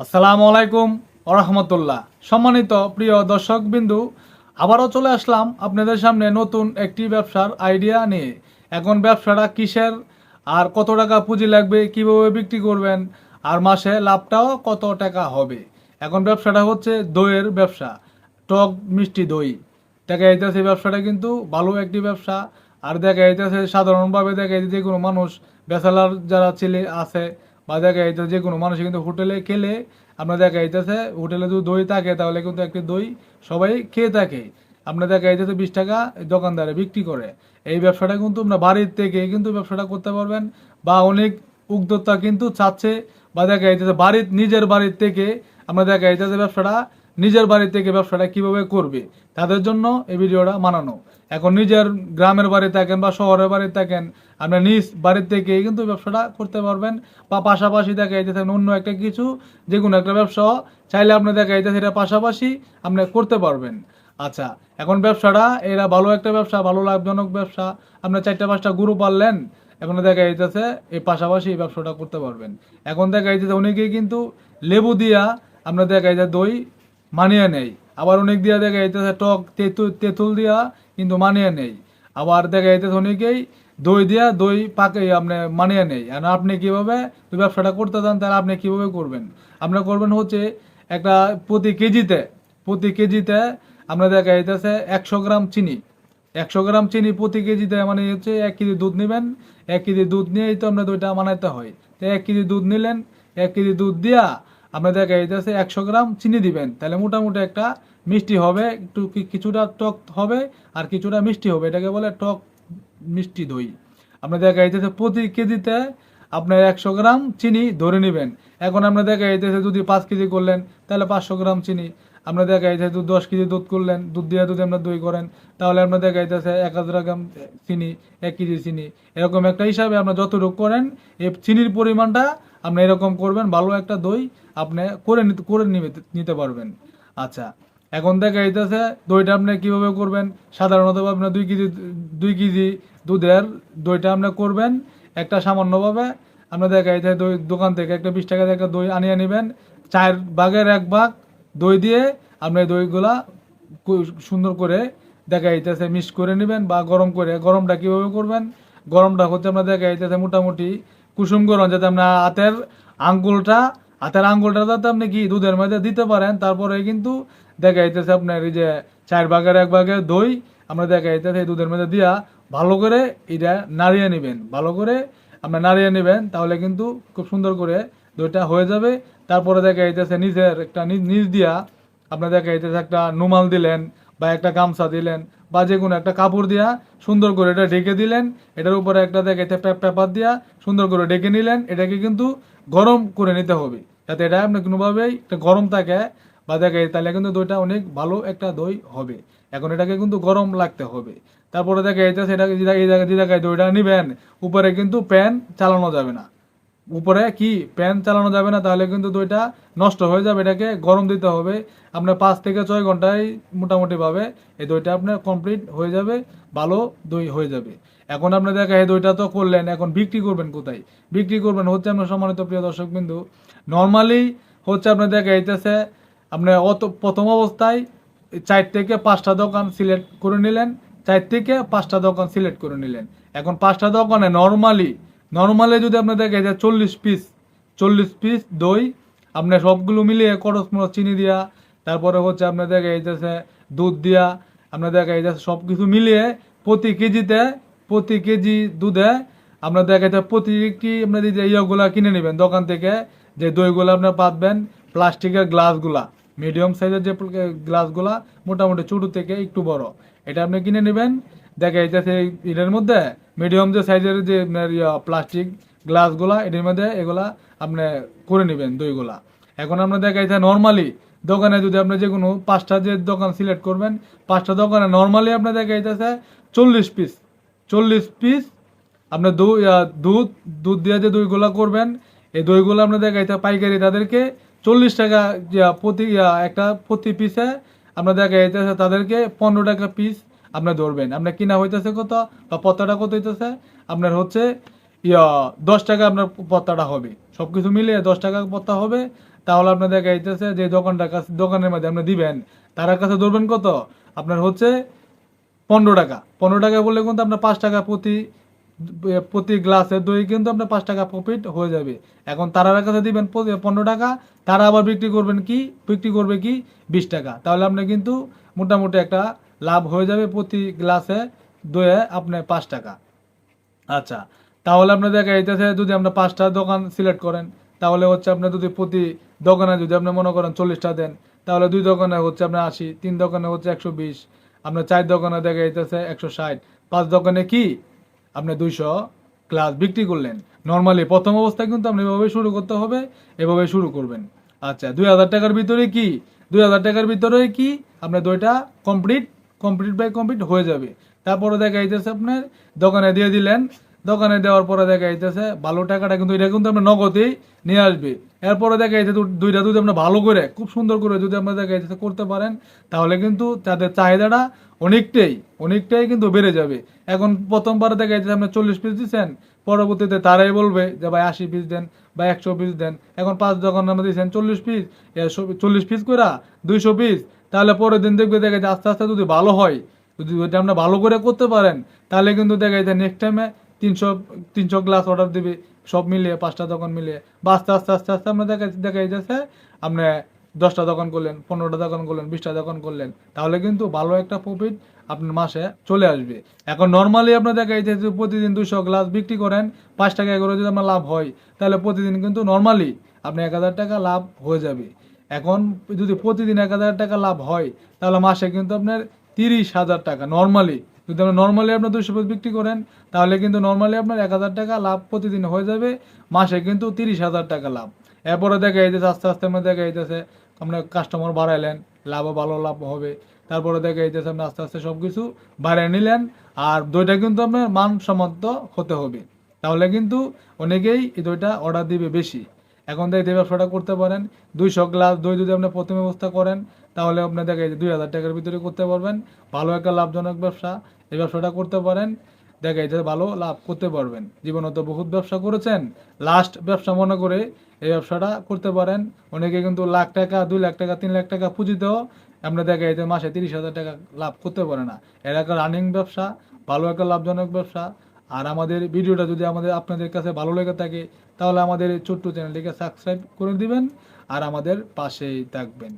আসসালামু আলাইকুম ওরহমতুল্লাহ সম্মানিত প্রিয় দর্শক বিন্দু, আবারও চলে আসলাম আপনাদের সামনে নতুন একটি ব্যবসার আইডিয়া নিয়ে। এখন ব্যবসাটা কিসের, আর কত টাকা পুঁজি লাগবে, কীভাবে বিক্রি করবেন, আর মাসে লাভটাও কত টাকা হবে। এখন ব্যবসাটা হচ্ছে দইয়ের ব্যবসা, টক মিষ্টি দই। দেখা যাইতেছে ব্যবসাটা কিন্তু ভালো একটি ব্যবসা, আর দেখা যাইতেছে সাধারণভাবে দেখা যাইতেছে কোনো মানুষ বেসালার যারা ছেলে আছে বা দেখা যাইতেছে যে কোনো মানুষ কিন্তু হোটেলে খেলে আপনার দেখা যাইতেছে হোটেলে যদি দই থাকে তাহলে কিন্তু একটি দই সবাই খেয়ে থাকে। আপনার দেখা যাইতেছে বিশ টাকা দোকানদারে বিক্রি করে। এই ব্যবসাটা কিন্তু আপনার বাড়ির থেকে কিন্তু ব্যবসাটা করতে পারবেন বা অনেক উদ্যোক্তা কিন্তু চাচ্ছে বা দেখা যাইতেছে বাড়ির নিজের বাড়ির থেকে আমরা দেখা যাইতেছে ব্যবসাটা নিজের বাড়ি থেকে ব্যবসাটা কীভাবে করবে, তাদের জন্য এই ভিডিওটা মানানো এখন নিজের গ্রামের বাড়ি থাকেন বা শহরের বাড়ি থাকেন আপনার নিজ বাড়ির থেকে কিন্তু ব্যবসাটা করতে পারবেন বা পাশাপাশি দেখা যাইতেছে অন্য একটা কিছু যে কোনো একটা ব্যবসা চাইলে আপনি দেখা যাইতেছে এটা পাশাপাশি আপনি করতে পারবেন। আচ্ছা এখন ব্যবসাটা, এরা ভালো একটা ব্যবসা, ভালো লাভজনক ব্যবসা, আপনি চারটা পাঁচটা গুরু পারলেন এখন দেখা যাইতেছে এই পাশাপাশি এই ব্যবসাটা করতে পারবেন। এখন দেখা যাইতেছে অনেকেই কিন্তু লেবু দিয়া আমরা দেখা যাইতে দই মানিয়ে নেই। আবার অনেক দিয়া দেখা যাইতেছে, টক তেঁতুল তেঁতুল দিয়া কিন্তু মানিয়ে নেই। আবার দেখা যাইতেছে অনেকেই দই দিয়া, দই পাকে আপনি মানিয়ে নেই। আর আপনি কীভাবে ব্যবসাটা করতে চান, তাহলে আপনি কীভাবে করবেন? আপনি করবেন হচ্ছে একটা প্রতি কেজিতে প্রতি কেজিতে আমরা দেখা যাইতেছে একশো গ্রাম চিনি। একশো গ্রাম চিনি প্রতি কেজিতে মানে হচ্ছে এক কেজি দুধ নেবেন। এক কেজি দুধ নিয়েই তো আপনার দইটা বানাইতে হয়। তো এক কেজি দুধ নিলেন, এক কেজি দুধ দিয়া আপনার দেখা যাইতেছে একশো গ্রাম, চিনি দিবেন। তাহলে মোটামুটি একটা মিষ্টি হবে, একটু কিছুটা টক হবে আর কিছুটা মিষ্টি হবে। এটাকে বলে টক মিষ্টি দই। আপনার দেখা যাইতেছে প্রতি কেজিতে আপনার একশো গ্রাম চিনি ধরে নেবেন। এখন আপনার দেখা যাইতেছে যদি পাঁচ কেজি করলেন, তাহলে পাঁচশো গ্রাম চিনি। আপনার দেখা যাইতেছে যদি দশ কেজি দুধ করলেন, দুধ দিয়ে যদি আপনার দই করেন, তাহলে আপনার দেখা যাইতেছে এক হাজার গ্রাম চিনি, এক কেজি চিনি। এরকম একটা হিসাবে আপনার যতটুকু করেন এই চিনির পরিমাণটা আপনি এরকম করবেন, ভালো একটা দই। আপনি করে নিতে করে নিতে পারবেন। আচ্ছা এখন দেখা যাইতেছে দইটা আপনি কীভাবে করবেন? সাধারণত আপনার দুই কেজি দুই কেজি দুধের দইটা আপনি করবেন। একটা সামান্যভাবে আপনার দেখা যাইতেছে দই দোকান থেকে একটা বিশ টাকা একটা দই আনিয়ে নেবেন। চার ভাগের এক ভাগ দই দিয়ে আপনি দইগুলা সুন্দর করে দেখা যাইতেছে মিক্স করে নেবেন বা গরম করে। গরমটা কীভাবে করবেন? গরমটা হচ্ছে আপনার দেখা যাইতেছে মোটামুটি কুসুম গরম, যাতে আপনার হাতের আঙ্গুলটা হাতের আঙ্গুলটা যাতে আপনি কি দুধের মধ্যে দিতে পারেন, তারপরে কিন্তু দেখা যাইতেছে আপনার এই যে চার ভাগের এক ভাগের দই, আমরা দেখা যাইতেছে এই দুধের মধ্যে দিয়া ভালো করে এটা নাড়িয়ে নেবেন। ভালো করে আপনার নাড়িয়ে নেবেন, তাহলে কিন্তু খুব সুন্দর করে দইটা হয়ে যাবে। তারপরে দেখা যাইতেছে নিজের একটা নিজ দিয়া আপনার দেখা যাইতেছে একটা নুমাল দিলেন বা একটা গামছা দিলেন বা যে কোনো একটা কাপড় দিয়া সুন্দর করে এটা ঢেকে দিলেন। এটার উপরে একটা দেখা যাচ্ছে পেপার দিয়া সুন্দর করে ঢেকে নিলেন। এটাকে কিন্তু গরম করে নিতে হবে। যাতে এটা আপনার কোনোভাবেই একটা গরম থাকে বা দেখা তাহলে কিন্তু দইটা অনেক ভালো একটা দই হবে। এখন এটাকে কিন্তু গরম লাগতে হবে। তারপরে দেখা এই জায়গায় যে জায়গায় দইটা নিবেন, উপরে কিন্তু প্যান চালানো যাবে না। উপরে কি? প্যান চালানো যাবে না, তাহলে কিন্তু দইটা নষ্ট হয়ে যাবে। এটাকে গরম দিতে হবে। আপনার পাঁচ থেকে ছয় ঘন্টায় মোটামুটিভাবে এই দইটা আপনার কমপ্লিট হয়ে যাবে, ভালো দই হয়ে যাবে। এখন আপনি দেখা এই দইটা তো করলেন, এখন বিক্রি করবেন কোথায়? বিক্রি করবেন হচ্ছে আপনার সম্মানিত প্রিয় দর্শক বিন্দু। নর্মালি হচ্ছে আপনার দেখা যাইতেছে আপনি অত প্রথম অবস্থায় চার থেকে পাঁচটা দোকান সিলেক্ট করে নিলেন, চার থেকে পাঁচটা দোকান সিলেক্ট করে নিলেন। এখন পাঁচটা দোকানে নর্মালি নর্মালি যদি আপনি দেখে যে চল্লিশ পিস চল্লিশ পিস দই আপনার সবগুলো মিলিয়ে খরচ মরচ চিনি দিয়া, তারপরে হচ্ছে আপনার দেখা যাইতেছে দুধ দিয়া আপনার দেখা যাইতেছে সব কিছু মিলিয়ে প্রতি কেজিতে প্রতি কেজি দুধে আপনার দেখা যাচ্ছে প্রতিটি আপনার যে ইয়েগুলা কিনে নেবেন, দোকান থেকে যে দইগুলো আপনার পাতবেন, প্লাস্টিকের গ্লাসগুলা মিডিয়াম সাইজের যে গ্লাসগুলা মোটামুটি ছোটো থেকে একটু বড়, এটা আপনি কিনে নেবেন। দেখা এই এটার মধ্যে মিডিয়াম যে সাইজের যে আপনার প্লাস্টিক গ্লাসগুলা, এটার মধ্যে এগুলা আপনি করে নেবেন দইগুলা। এখন আপনার দেখা যাচ্ছে নর্মালি দোকানে যদি আপনি যে কোনো পাঁচটা যে দোকান সিলেক্ট করবেন, পাঁচটা দোকানে নর্মালি আপনার দেখা যাইতেছে চল্লিশ পিস চল্লিশ পিস আপনার দু দুধ দুধ দিয়ে যে দইগুলা করবেন, এই দইগুলো আপনার দেখা যাইতে পাইকারি তাদেরকে চল্লিশ টাকা প্রতি একটা প্রতি পিসে আপনার দেখা যাইতেছে তাদেরকে পনেরো টাকা পিস আপনি ধরবেন। আপনার কিনা হইতেছে কত বা পত্তাটা কত হইতেছে? আপনার হচ্ছে, ইয়া, দশ টাকা আপনার পত্তাটা হবে। সব কিছু মিলিয়ে দশ টাকা পত্তা হবে। তাহলে আপনার দেখা যাইতেছে যে দোকানটার কাছে, দোকানের মধ্যে আপনি দিবেন। তার কাছে ধরবেন কত? আপনার হচ্ছে পনেরো টাকা। পনেরো টাকা বললে কিন্তু আপনার পাঁচ টাকা প্রতি প্রতি গ্লাসের দই কিন্তু আপনার পাঁচ টাকা প্রফিট হয়ে যাবে। এখন তারার কাছে দিবেন পনেরো টাকা, তারা আবার বিক্রি করবেন কি? বিক্রি করবে কি? বিশ টাকা। তাহলে আপনি কিন্তু মোটামুটি একটা লাভ হয়ে যাবে প্রতি গ্লাসে দইয়ে আপনার পাঁচ টাকা। আচ্ছা তাহলে আপনার দেখা যাইতেছে যদি আপনার পাঁচটা দোকান সিলেক্ট করেন, তাহলে হচ্ছে আপনার যদি প্রতি দোকানে যদি আপনি মনে করেন চল্লিশটা দেন, তাহলে দুই দোকানে হচ্ছে আপনার আশি, তিন দোকানে হচ্ছে একশো বিশ আপনার চার দোকানে দেখা যাইতেছে একশো ষাট। পাঁচ দোকানে কি? আপনি দুইশো ক্লাস বিক্রি করলেন। নর্মালি প্রথম অবস্থায় কিন্তু আপনি এভাবে শুরু করতে হবে, এভাবে শুরু করবেন। আচ্ছা দুই হাজার টাকার ভিতরে কি? দুই হাজার টাকার ভিতরে কি? আপনার দুইটা কমপ্লিট কমপ্লিট বাই কমপ্লিট হয়ে যাবে। তারপরে দেখা যাইতেছে আপনার দোকানে দিয়ে দিলেন দোকানে দেওয়ার পরে দেখা যাইতেছে, ভালো টাকাটা কিন্তু এটা কিন্তু আপনার নগদেই নিয়ে আসবে। এরপরে দেখা দু- দুইটা যদি আমরা ভালো করে, খুব সুন্দর করে যদি আমরা দেখা যাচ্ছে করতে পারেন, তাহলে কিন্তু তাদের চাহিদাটা অনেকটাই অনেকটাই কিন্তু বেড়ে যাবে। এখন প্রথমবার দেখা যাচ্ছে আপনি চল্লিশ পিস দিচ্ছেন পরবর্তীতে তারাই বলবে যে, ভাই, আশি পিস দেন বা একশো পিস দেন। এখন পাঁচ যখন আমরা দিচ্ছেন চল্লিশ পিস চল্লিশ পিস করে দুইশো পিস তাহলে পরের দিন দেখবে দেখা যাচ্ছে আস্তে আস্তে যদি ভালো হয়, যদি আমরা ভালো করে করতে পারেন, তাহলে কিন্তু দেখা যাচ্ছে নেক্সট টাইমে তিনশো তিনশো গ্লাস অর্ডার দিবে, সব মিলিয়ে পাঁচটা দোকান মিলিয়ে। বা আস্তে আস্তে আস্তে আস্তে আমরা দেখা দেখা যাচ্ছে, আপনি দশটা দোকান করলেন, পনেরোটা দোকান করলেন, বিশটা দোকান করলেন, তাহলে কিন্তু ভালো একটা প্রফিট আপনার মাসে চলে আসবে। এখন নর্মালি আপনার দেখা যাচ্ছে প্রতিদিন দুশো গ্লাস বিক্রি করেন, পাঁচ টাকা করে যদি আপনার লাভ হয়, তাহলে প্রতিদিন কিন্তু নর্মালি আপনি এক হাজার টাকা লাভ হয়ে যাবে। এখন যদি প্রতিদিন এক হাজার টাকা লাভ হয়, তাহলে মাসে কিন্তু আপনার তিরিশ হাজার টাকা নর্মালি যদি আপনি নর্মালি আপনার দুশো পিস বিক্রি করেন, তাহলে কিন্তু নর্মালি আপনার এক হাজার টাকা লাভ প্রতিদিন হয়ে যাবে, মাসে কিন্তু তিরিশ হাজার টাকা লাভ। এরপরে দেখা যাইতেছে, আস্তে আস্তে আপনার দেখা যাইতেছে আপনার কাস্টমার বাড়াইলেন, লাভও ভালো, লাভ হবে। তারপরে দেখা যাইতেছে আপনি আস্তে আস্তে সব কিছু বাড়িয়ে নিলেন, আর দইটা কিন্তু আপনার মানসম্মত হতে হবে। তাহলে কিন্তু অনেকেই এই দইটা অর্ডার দিবে বেশি। এখন থেকে ব্যবসাটা করতে পারেন, দুইশো গ্লাস দই যদি আপনি প্রথম ব্যবস্থা করেন তাহলে আপনি দেখা যায় দুই হাজার টাকার ভিতরে করতে পারবেন। ভালো একটা লাভজনক ব্যবসা, এই ব্যবসাটা করতে পারেন। দেখা যায় ভালো লাভ করতে পারবেন। জীবনে তো বহুত ব্যবসা করেছেন। লাস্ট ব্যবসা মনে করে এই ব্যবসাটা করতে পারেন। অনেকে কিন্তু লাখ টাকা, দুই লাখ টাকা, তিন লাখ টাকা পুঁজিতেও আপনি দেখা যায় মাসে তিরিশ হাজার টাকা লাভ করতে পারে না। এরা একটা রানিং ব্যবসা, ভালো একটা লাভজনক ব্যবসা। আর আমাদের ভিডিওটা যদি আমাদের আপনাদের কাছে ভালো লেগে থাকে, তাহলে আমাদের ছোট্ট চ্যানেলটিকে সাবস্ক্রাইব করে দিবেন। আর আমাদের পাশেই থাকবেন।